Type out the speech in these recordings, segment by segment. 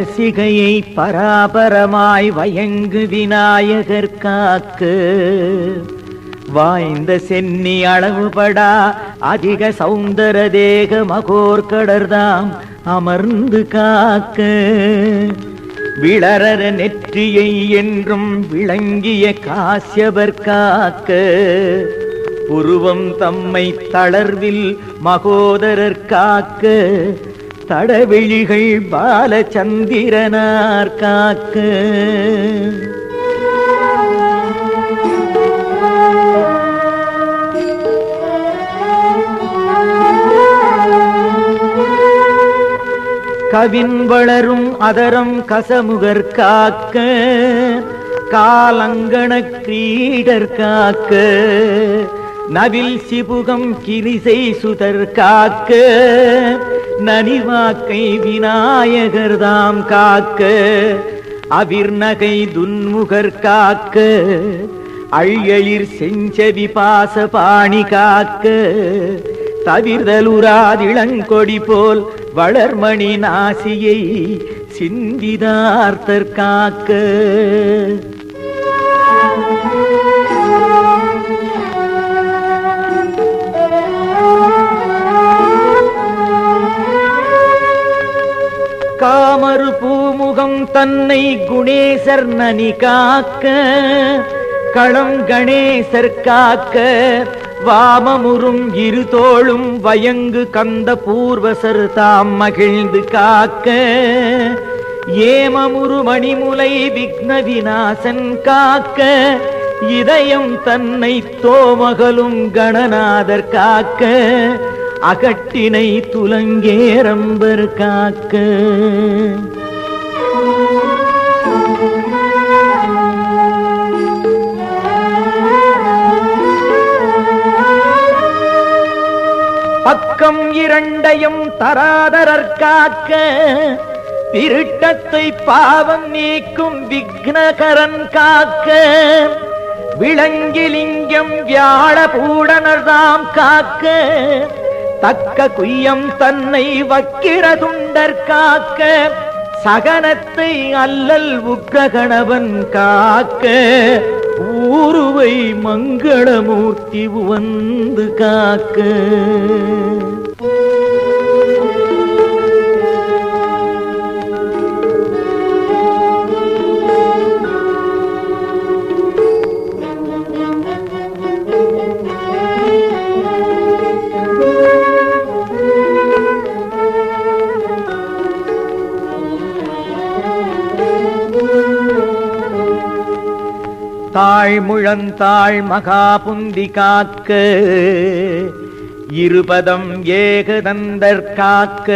வளர்சிகையை பராபரமாய் வயங்கு விநாயகர் காக்கு வாய்ந்த சென்னி அளவுபடா அதிக சௌந்தர தேக மகோர்கடர்தாம் அமர்ந்து காக்க. விளரர நெற்றியை என்றும் விளங்கிய காசியவர் காக்க. புருவம் தம்மை தளர்வில் மகோதரர் காக்க. தடவிழிகள் பாலச்சந்திரனார் காக்க. கவின் வளரும் அதரம் கசமுகர் காக்க. காலங்கண கிரீடர் காக்க. நவில் சிபுகம் கிரிசை சுதர் காக்க நனிவாக்கை விநாயகர் தாம் காக்க அவிர் நகை துன்முகர் காக்க அழியளிர் செஞ்சவி பாச பாணி காக்க தவிர்தலுராதிளங்கொடி போல் வளர்மணி நாசியை சிந்திதார்த்தர் காக்க. முகம் தன்னை குணேசர் நனி காக்க களம் கணேசர் காக்க வாமமுறும் இரு தோளும் வயங்கு கந்த பூர்வசர் தாம் மகிழ்ந்து காக்க ஏமமுரு மணிமுலை விக்ன விநாசன் காக்க இதயம் தன்னை தோமகளும் கணநாதர் காக்க அகட்டினை துலங்கேரம்பர் காக்க. இரண்டையும் தராதரற்காக்க திருட்டத்தை பாவம் நீக்கும் விக்னகரன் காக்க. விளங்கிலிங்கம் வியாழபூடனர்தாம் காக்க. தக்க குய்யம் தன்னை வக்கிரதுண்டர் காக்க. சகனத்தை அல்லல் உக்ரகணவன் காக்க. ஊருவை மங்களமூர்த்தி வந்து காக்க. தாழ்முழந்தாள் மகாபுந்தி காக்க. இருபதம் ஏகதந்தர் காக்க.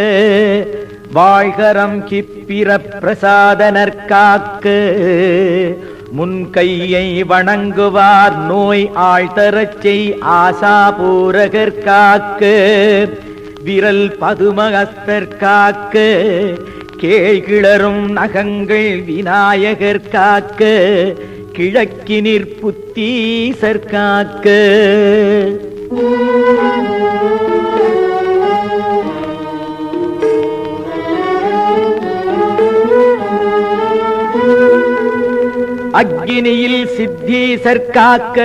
வாழ்கரம் கிப்பிர பிரசாதனர் காக்க. முன்கையை வணங்குவார் நோய் ஆழ்தரச் ஆசா ஆசாபூரகர் காக்க. விரல் பதுமகஸ்தர் காக்க. கேழ்கிளரும் நகங்கள் விநாயகர் காக்க. கிழக்கினிற் புத்தீசர் காக்க அக்கினியில் சித்தீசர் காக்க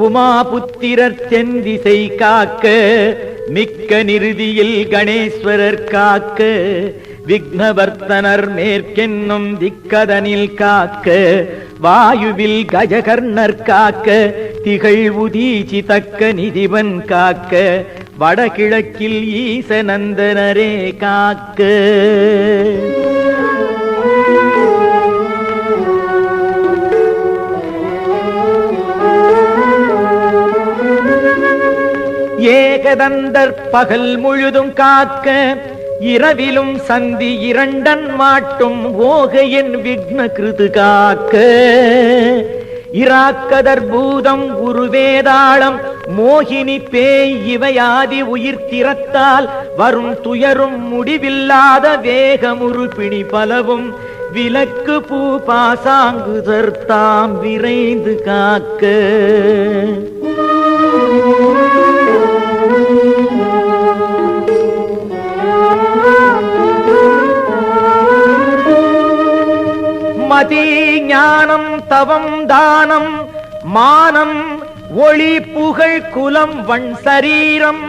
உமாபுத்திரர் செந்திசை காக்க. மிக்க நிறுதியில் கணேஸ்வரர் காக்க விக்னவர்த்தனர் மேற்கென்னும் திக்கதனில் காக்க வாயுவில் கஜகர்ணர் காக்க திகழ்வுதீச்சி தக்க நிதிவன் காக்க வடகிழக்கில் ஈசநந்தனரே காக்க. ஏகதந்தர் பகல் முழுதும் காக்க இரவிலும் சந்தி இரண்டன் மாட்டும் ஓகையின் விக்ன கிருது காக்க. இராக்கதர் பூதம் உருவேதாளம் மோகினி பேய் இவையாதி உயிர் திறத்தால் வரும் துயரும் முடிவில்லாத வேகமுறு பிணி பலவும் விலக்கு பூ பாசாங்குதர் தாம் விரைந்து காக்க. மதி ஞானம் தவம் தானம் மானம் ஒளி புகழ் குலம் வண் சரீரம்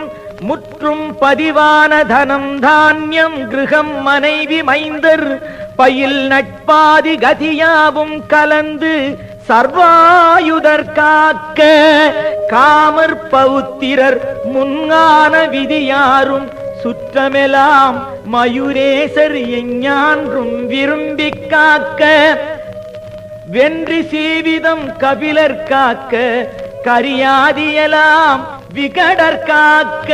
முற்றும் பதிவான தனம் தானியம் கிரகம் மனைவி மைந்தர் பயில் நட்பாதி கதியாவும் கலந்து சர்வாயுதர் காக்க காமர் பௌத்திரர் முன்கான விதியாரும் சுற்றமெலாம் மயூரேசர் எஞ்ஞான்றும் விரும்பி காக்க வென்றி சீவிதம் கபிலர் காக்க கரியாதியலாம் விகடர் காக்க.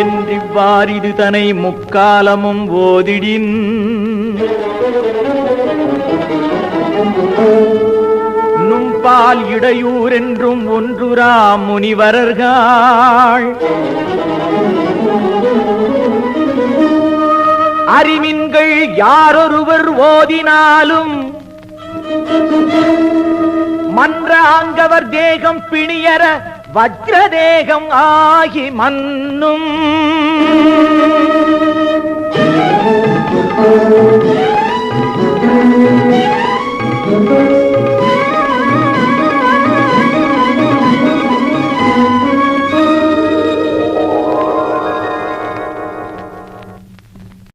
என்றிவ்வாறிது தனை முக்காலமும் ஓதிடின். பால் இடையூர் என்றும் ஒன்றுரா முனிவரர்கள். அறிவின்கள் யாரொருவர் ஓதினாலும் மன்ற ஆங்கவர் தேகம் பிணியர வஜ்ர தேகம் ஆகி மன்னும்.